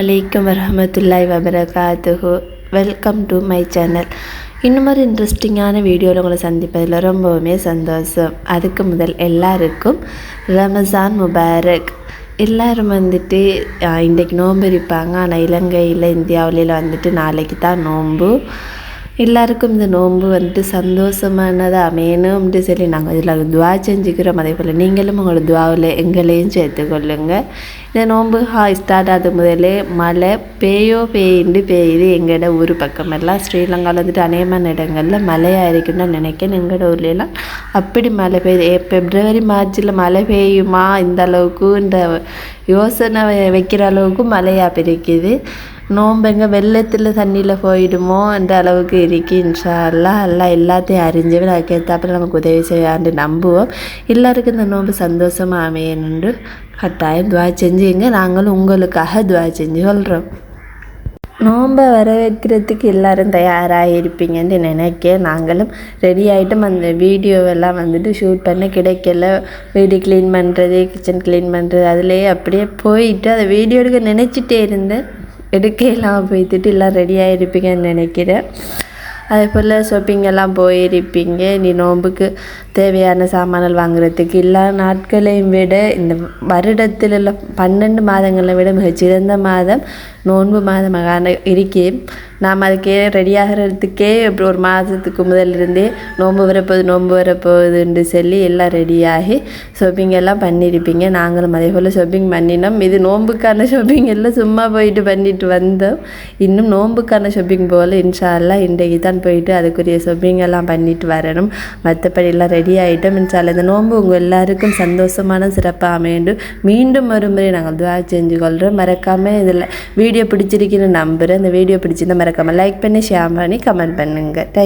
வலைக்கம் வரமத்துல்லாய் வபரகாத்துஹு. Welcome to my channel இன்னும் ஒரு இன்ட்ரெஸ்டிங்கான வீடியோவில் உங்களை சந்திப்பதில் ரொம்பவுமே சந்தோஷம். அதுக்கு முதல் எல்லாருக்கும் ரமசான் முபாரக். எல்லோரும் வந்துட்டு இன்றைக்கு நோன்பு இருப்பாங்க. ஆனால் இலங்கையில் இந்தியாவிலையில் வந்துட்டு நாளைக்கு தான் நோன்பு. எல்லாருக்கும் இந்த நோன்பு வந்துட்டு சந்தோஷமானதாக அமையணும்னு சொல்லி நாங்கள் இதில் துவா செஞ்சுக்கிறோம். அதே போல் நீங்களும் உங்களோட துவாவில் எங்களையும் சேர்த்துக்கொள்ளுங்கள் இந்த நோன்பு ஹா ஸ்டார்ட் ஆகுது முதலே மழை பேயோ பேயிண்டு பெய்யுது எங்களோட ஊர் பக்கமெல்லாம் ஸ்ரீலங்காவில் வந்துட்டு அநேகமான இடங்களில் மழையாக இருக்குன்னு நினைக்கிறேன் எங்களோட ஊர்லலாம் அப்படி மழை பெய்யுது பிப்ரவரி மார்ச்சில் மழை பெய்யுமா இந்த அளவுக்கு இந்த யோசனை வைக்கிற அளவுக்கு மழையாக பிரிக்குது நோம்பெங்க வெள்ளத்தில் தண்ணியில் போயிடுமோ என்ற அளவுக்கு இருக்கு இன்ஷால்லாம் எல்லாம் எல்லாத்தையும் அறிஞ்சவன் அதுக்கேற்றாப்புல நமக்கு உதவி செய்யாண்டு நம்புவோம் எல்லாருக்கும் இந்த நோன்பு சந்தோஷமாக அமையணுண்டு கட்டாயம் துவா செஞ்சுங்க நாங்களும் உங்களுக்காக துவா செஞ்சு சொல்கிறோம் நோன்பை வரவேற்கிறதுக்கு எல்லோரும் தயாராக இருப்பீங்கன்னு நினைக்க நாங்களும் ரெடி ஆகிட்டும் அந்த வீடியோவெல்லாம் வந்துட்டு ஷூட் பண்ண கிடைக்கல. வீடு க்ளீன் பண்ணுறது கிச்சன் க்ளீன் பண்ணுறது அதுலேயே அப்படியே போயிட்டு அதை வீடியோ எடுக்க நினச்சிட்டே இருந்தேன். எடுக்கலாம் போய்த்துட்டு எல்லாம் ரெடியாக இருப்பீங்கன்னு நினைக்கிறேன். அதே போல் ஷாப்பிங் எல்லாம் போயிருப்பீங்க. நீ நோன்புக்கு தேவையான சாமான்கள் வாங்குறதுக்கு எல்லா நாட்களையும் விட இந்த வருடத்தில் உள்ள பன்னெண்டு மாதங்களை விட மிகச்சிறந்த மாதம் நோன்பு மாதமாக இருக்கேன் நாம் அதுக்கே ரெடியாகிறதுக்கே இப்படி ஒரு மாதத்துக்கு முதலிருந்தே நோன்பு வரப்போகுது நோன்பு வரப்போகுதுன்னு சொல்லி எல்லாம் ரெடியாகி ஷாப்பிங் எல்லாம் பண்ணியிருப்பீங்க. நாங்களும் அதே போல் ஷாப்பிங் பண்ணினோம். இது நோன்புக்கான ஷாப்பிங் எல்லாம் சும்மா போயிட்டு பண்ணிட்டு வந்தோம். இன்னும் நோன்புக்கான ஷாப்பிங் போல் இன்ஷா இன்றைக்கு தான் போயிட்டு அதுக்குரிய ஷாப்பிங் எல்லாம் பண்ணிட்டு வரணும். மற்றபடி எல்லாம் ரெடி ஆகிட்டோம் இன்ஷா இந்த நோன்பு உங்கள் எல்லாருக்கும் சந்தோஷமான சிறப்பாக அமையண்டும் மீண்டும் ஒரு முறை நாங்கள் துவா செஞ்சு கொள்கிறோம். மறக்காமல் இதில் வீடியோ பிடிச்சிருக்கின்னு நம்புகிறேன் இந்த வீடியோ பிடிச்சிருந்தா மறக்காமல் லைக் பண்ணி ஷேர் பண்ணி கமெண்ட் பண்ணுங்கள் தேங்க்